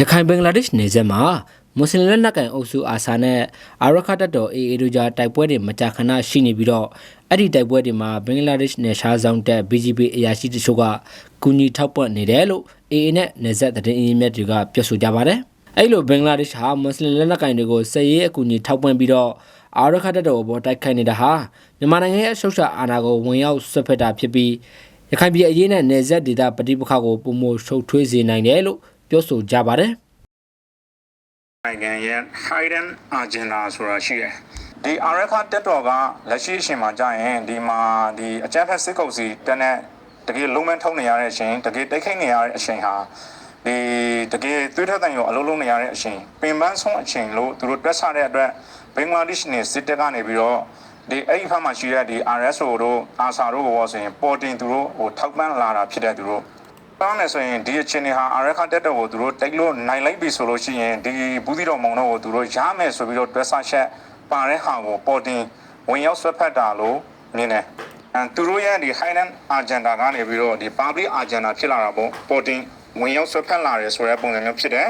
ရခိုင်ဘင်္ဂလားဒေ့ရှ်နယ်စပ်မှာမွတ်စလင်လက်နက်ကိုင်အုပ်စုအာဆာနဲ့အာရခတ်တပ်တော် AA တို့ကြားတိုက်ပွဲတွေမကြာခဏရှိနေပြီးတော့အဲ့ဒီတိုက်ပွဲတွေမှာဘင်္ဂလားဒေ့ရှ်နယ်ရှားဆောင်တပ် BGP အရာရှိတချို့ကကူညီထောက်ပံ့နေတယ်လို့ AA နဲ့နယ်စပ်သတင်းအရင်းမြစ်တွေကပြောဆိုကြပါတယ်။အဲ့လိုဘင်္ဂလားဒေ့ရှ်ဟာမွတ်စလင်လက်နက်ကိုင်တွေကိုစစ်ရေးအကူအညီထောက်ပံ့ပြီးတော့အာရခတ်တပ်တော်အပေါ်တိုက်ခိုက်နေတာဟာမြန်မာနိုင်ငံရဲ့အရှုပ်ချအာဏာကိုဝင်ရောက်ဆွတ်ဖက်တာဖြစ်ပြီးရခိုင်ပြည်အရေးနဲ့နယ်စပ်ဒေသပဋိပက္ခကိုပုံမရှုပ်ထွေးစေနိုင်တယ်လို့ ပြောဆိုကြပါတယ်။နိုင်ငံရဲ့ hidden agenda ဆိုတာရှိတယ်ဒီ RF တက်တော်ကလက်ရှိအချိန်မှာကြာရင်ဒီမှာဒီအကြမ်းဖက်စစ်ကောင်စီတက်တဲ့တကယ်လုံးမထုတ်နေရတဲ့အချိန်တကယ်တိုက်ခိုက်နေရတဲ့အချိန်ဟာဒီတကယ်သွေးထွက်တန်ရောအလုံးလုံးနေရတဲ့အချိန်ပင်ပန်းဆုံးအချိန်လို့သူတို့တွက်ဆတဲ့အတွက်ဘင်္ဂလားဒေ့ရှ်နယ်စစ်တပ်ကနေပြီးတော့ဒီအဲ့ဒီဖက်မှာရှိတဲ့ဒီ RSO တို့ ASA တို့ဘောဆိုရင်ပေါ်တင်သူတို့ဟိုထောက်ပံ့လာတာဖြစ်တဲ့သူတို့ ပေါင်းနေဆိုရင်ဒီအချင်းတွေဟာအရက်ခတက်တော့ကိုသူတို့တိုက်လို့နိုင်လိုက်ပြီဆိုလို့ရှိရင်ဒီဘူးသီတော်မောင်တော့ကိုသူတို့ရမယ်ဆိုပြီးတော့တွဲဆချက်ပါတဲ့ဟာကိုပေါ်တင်ဝင်ရောက်ဆွဲဖက်တာလို့မြင်တယ်အဲသူတို့ရဲ့ဒီ Highland agenda ကနေပြီးတော့ဒီ public agenda ဖြစ်လာတာပေါ့ပေါ်တင်ဝင်ရောက်ဆွဲဖက်လာတယ်ဆိုတဲ့ပုံစံမျိုးဖြစ်တယ်